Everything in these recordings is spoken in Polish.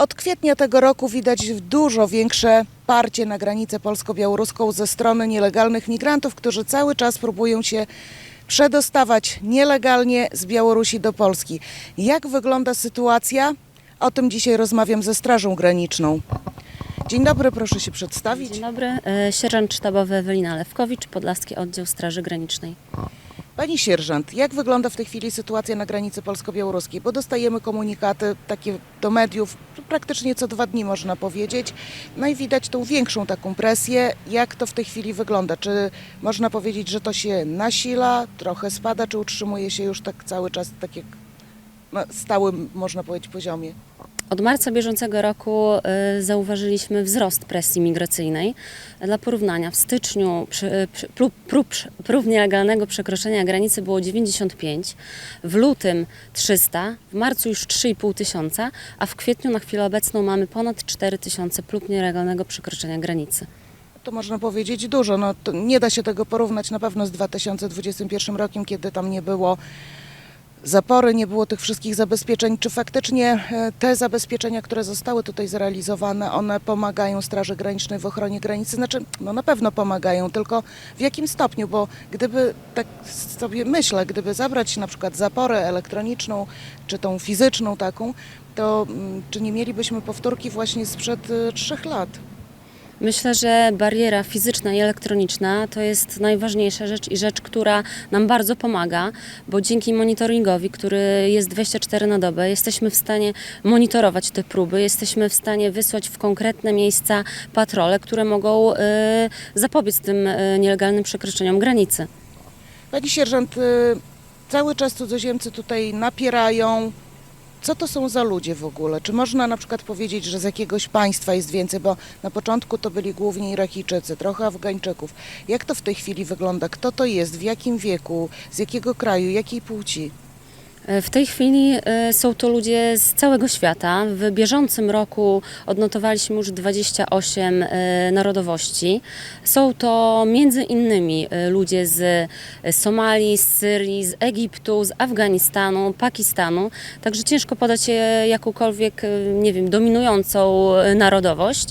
Od kwietnia tego roku widać dużo większe parcie na granicę polsko-białoruską ze strony nielegalnych migrantów, którzy cały czas próbują się przedostawać nielegalnie z Białorusi do Polski. Jak wygląda sytuacja? O tym dzisiaj rozmawiam ze Strażą Graniczną. Dzień dobry, proszę się przedstawić. Dzień dobry, e, sierżant sztabowy Ewelina Lewkowicz, Podlaski Oddział Straży Granicznej. Pani sierżant, jak wygląda w tej chwili sytuacja na granicy polsko-białoruskiej? Bo dostajemy komunikaty takie do mediów praktycznie co dwa dni można powiedzieć. No i widać tą większą taką presję. Jak to w tej chwili wygląda? Czy można powiedzieć, że to się nasila, trochę spada, czy utrzymuje się już tak cały czas tak jak na stałym, można powiedzieć, poziomie? Od marca bieżącego roku e, zauważyliśmy wzrost presji migracyjnej. Dla porównania, w styczniu przy, prób, prób, prób nielegalnego przekroczenia granicy było 95, w lutym 300, w marcu już 3,5 tysiąca, a w kwietniu na chwilę obecną mamy ponad 4 tysiące prób nielegalnego przekroczenia granicy. To można powiedzieć dużo. No, nie da się tego porównać na pewno z 2021 rokiem, kiedy tam nie było zapory, nie było tych wszystkich zabezpieczeń. Czy faktycznie e, te zabezpieczenia, które zostały tutaj zrealizowane, one pomagają Straży Granicznej w ochronie granicy? Znaczy, no na pewno pomagają, tylko w jakim stopniu? Bo gdyby, tak sobie myślę, gdyby zabrać na przykład zaporę elektroniczną, czy tą fizyczną taką, to mm, czy nie mielibyśmy powtórki właśnie sprzed e, trzech lat? Myślę, że bariera fizyczna i elektroniczna to jest najważniejsza rzecz i rzecz, która nam bardzo pomaga, bo dzięki monitoringowi, który jest 24 na dobę, jesteśmy w stanie monitorować te próby, jesteśmy w stanie wysłać w konkretne miejsca patrole, które mogą y, zapobiec tym y, nielegalnym przekroczeniom granicy. Pani sierżant, y, cały czas cudzoziemcy tutaj napierają. Co to są za ludzie w ogóle? Czy można na przykład powiedzieć, że z jakiegoś państwa jest więcej? Bo na początku to byli głównie Irakijczycy, trochę Afgańczyków. Jak to w tej chwili wygląda? Kto to jest? W jakim wieku? Z jakiego kraju? Jakiej płci? W tej chwili e, są to ludzie z całego świata. W bieżącym roku odnotowaliśmy już 28 e, narodowości. Są to między innymi e, ludzie z Somalii, z Syrii, z Egiptu, z Afganistanu, Pakistanu. Także ciężko podać jakąkolwiek, nie wiem, dominującą narodowość.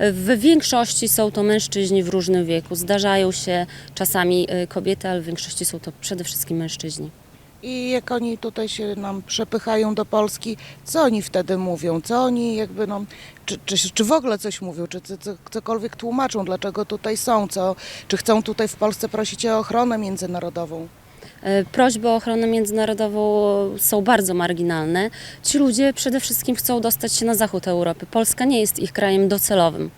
W większości są to mężczyźni w różnym wieku. Zdarzają się czasami kobiety, ale w większości są to przede wszystkim mężczyźni. I jak oni tutaj się nam przepychają do Polski, co oni wtedy mówią? Co oni jakby, no, czy, czy, czy w ogóle coś mówią? Czy co- co- cokolwiek tłumaczą? Dlaczego tutaj są? Co, czy chcą tutaj w Polsce prosić o ochronę międzynarodową? E, Prośby o ochronę międzynarodową są bardzo marginalne. Ci ludzie przede wszystkim chcą dostać się na zachód Europy. Polska nie jest ich krajem docelowym.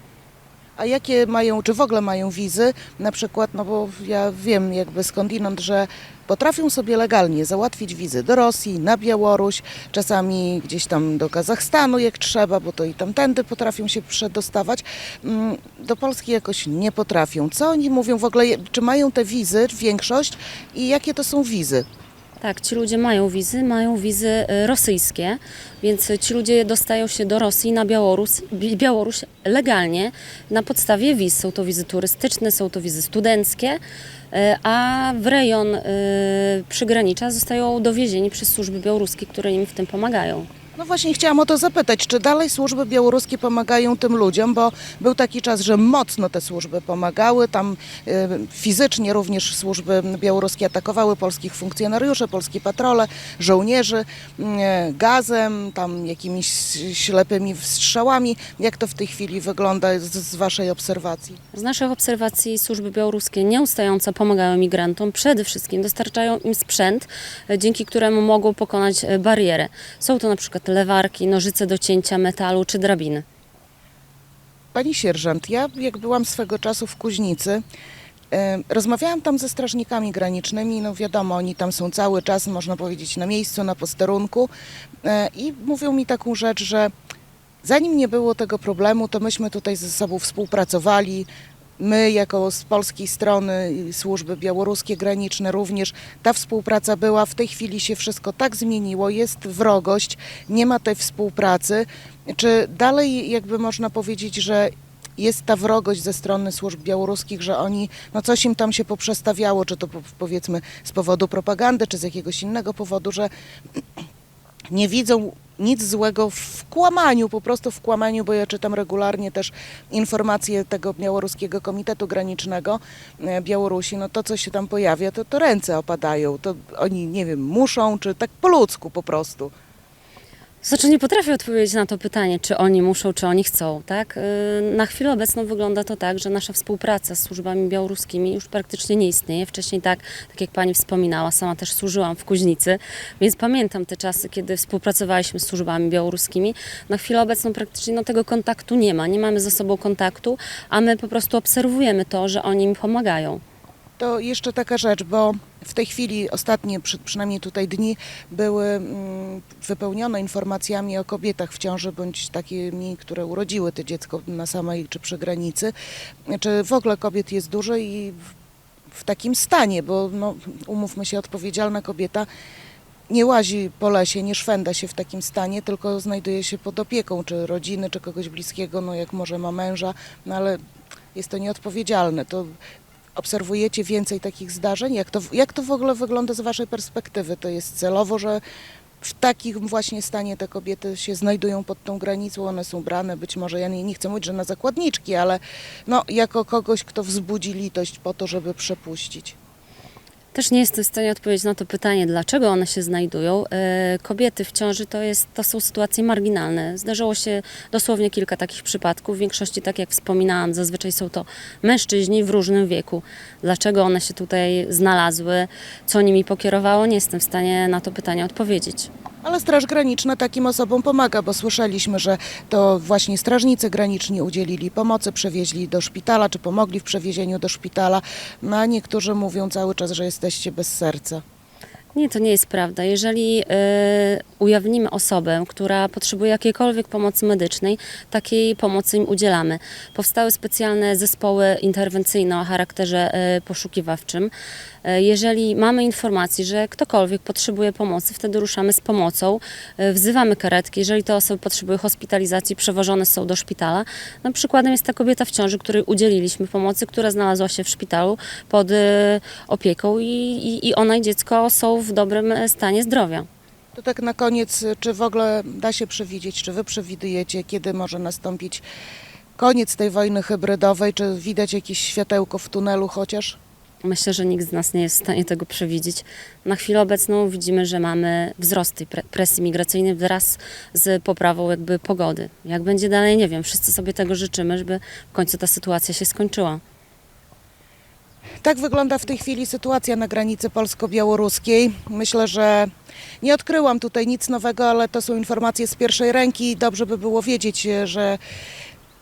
A jakie mają, czy w ogóle mają wizy? Na przykład, no bo ja wiem jakby skądinąd, że potrafią sobie legalnie załatwić wizy do Rosji, na Białoruś, czasami gdzieś tam do Kazachstanu jak trzeba, bo to i tamtędy potrafią się przedostawać. Mm, Do Polski jakoś nie potrafią. Co oni mówią w ogóle, czy mają te wizy, większość i jakie to są wizy? Tak, ci ludzie mają wizy, mają wizy e, rosyjskie, więc ci ludzie dostają się do Rosji na Białoruś, Bi- Białoruś legalnie na podstawie wiz. Są to wizy turystyczne, są to wizy studenckie, e, a w rejon e, przygranicza zostają dowiezieni przez służby białoruskie, które im w tym pomagają. No właśnie chciałam o to zapytać, czy dalej służby białoruskie pomagają tym ludziom, bo był taki czas, że mocno te służby pomagały, tam y, fizycznie również służby białoruskie atakowały polskich funkcjonariuszy, polskie patrole, żołnierzy y, gazem, tam jakimiś ślepymi strzałami. Jak to w tej chwili wygląda z, z waszej obserwacji? Z naszych obserwacji służby białoruskie nieustająco pomagają migrantom, przede wszystkim dostarczają im sprzęt, e, dzięki któremu mogą pokonać barierę. Są to na przykład lewarki, nożyce do cięcia metalu czy drabiny. Pani sierżant, ja jak byłam swego czasu w Kuźnicy, e, rozmawiałam tam ze strażnikami granicznymi, no wiadomo, oni tam są cały czas, można powiedzieć, na miejscu, na posterunku e, i mówią mi taką rzecz, że zanim nie było tego problemu, to myśmy tutaj ze sobą współpracowali, My, jako z polskiej strony, służby białoruskie, graniczne również, ta współpraca była. W tej chwili się wszystko tak zmieniło, jest wrogość, nie ma tej współpracy. Czy dalej, jakby można powiedzieć, że jest ta wrogość ze strony służb białoruskich, że oni, no coś im tam się poprzestawiało, czy to po- powiedzmy z powodu propagandy, czy z jakiegoś innego powodu, że nie widzą nic złego w kłamaniu, po prostu w kłamaniu, bo ja czytam regularnie też informacje tego Białoruskiego Komitetu Granicznego e, Białorusi, no to co się tam pojawia, to, to ręce opadają, to oni, nie wiem, muszą, czy tak po ludzku po prostu. Znaczy nie potrafię odpowiedzieć na to pytanie, czy oni muszą, czy oni chcą, tak? Yy, Na chwilę obecną wygląda to tak, że nasza współpraca z służbami białoruskimi już praktycznie nie istnieje. Wcześniej tak, tak jak Pani wspominała, sama też służyłam w Kuźnicy, więc pamiętam te czasy, kiedy współpracowaliśmy z służbami białoruskimi. Na chwilę obecną praktycznie no, tego kontaktu nie ma, nie mamy ze sobą kontaktu, a my po prostu obserwujemy to, że oni im pomagają. To jeszcze taka rzecz, bo w tej chwili ostatnie, przy, przynajmniej tutaj dni, były mm, wypełnione informacjami o kobietach w ciąży, bądź takimi, które urodziły to dziecko na samej czy przy granicy. Czy w ogóle kobiet jest dużo i w, w takim stanie, bo no, umówmy się, odpowiedzialna kobieta nie łazi po lesie, nie szwenda się w takim stanie, tylko znajduje się pod opieką, czy rodziny, czy kogoś bliskiego, no jak może ma męża, no ale jest to nieodpowiedzialne. To obserwujecie więcej takich zdarzeń? Jak to, jak to w ogóle wygląda z Waszej perspektywy? To jest celowo, że w takim właśnie stanie te kobiety się znajdują pod tą granicą, one są brane, być może, ja nie, nie chcę mówić, że na zakładniczki, ale no, jako kogoś, kto wzbudzi litość po to, żeby przepuścić. Też nie jestem w stanie odpowiedzieć na to pytanie, dlaczego one się znajdują. E, Kobiety w ciąży to, jest, to są sytuacje marginalne. Zdarzyło się dosłownie kilka takich przypadków. W większości, tak jak wspominałam, zazwyczaj są to mężczyźni w różnym wieku. Dlaczego one się tutaj znalazły, co nimi pokierowało, nie jestem w stanie na to pytanie odpowiedzieć. Ale Straż Graniczna takim osobom pomaga, bo słyszeliśmy, że to właśnie strażnicy graniczni udzielili pomocy, przewieźli do szpitala, czy pomogli w przewiezieniu do szpitala. No a niektórzy mówią cały czas, że jesteście bez serca. Nie, to nie jest prawda. Jeżeli e, ujawnimy osobę, która potrzebuje jakiejkolwiek pomocy medycznej, takiej pomocy im udzielamy. Powstały specjalne zespoły interwencyjne o charakterze e, poszukiwawczym. E, jeżeli mamy informację, że ktokolwiek potrzebuje pomocy, wtedy ruszamy z pomocą, wzywamy karetki. Jeżeli te osoby potrzebują hospitalizacji, przewożone są do szpitala. No, przykładem jest ta kobieta w ciąży, której udzieliliśmy pomocy, która znalazła się w szpitalu pod opieką i, i, i ona i dziecko są w dobrym stanie zdrowia. To tak na koniec, czy w ogóle da się przewidzieć, czy wy przewidujecie, kiedy może nastąpić koniec tej wojny hybrydowej, czy widać jakieś światełko w tunelu chociaż? Myślę, że nikt z nas nie jest w stanie tego przewidzieć. Na chwilę obecną widzimy, że mamy wzrost tej pre- presji migracyjnej wraz z poprawą jakby pogody. Jak będzie dalej, nie wiem. Wszyscy sobie tego życzymy, żeby w końcu ta sytuacja się skończyła. Tak wygląda w tej chwili sytuacja na granicy polsko-białoruskiej. Myślę, że nie odkryłam tutaj nic nowego, ale to są informacje z pierwszej ręki. Dobrze by było wiedzieć, że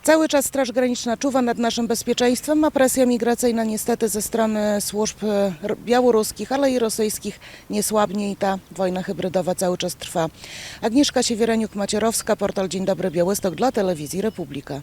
cały czas Straż Graniczna czuwa nad naszym bezpieczeństwem, a presja migracyjna niestety ze strony służb białoruskich, ale i rosyjskich nie słabnie i ta wojna hybrydowa cały czas trwa. Agnieszka Siewiereniuk-Macierowska, portal Dzień Dobry Białystok dla Telewizji Republika.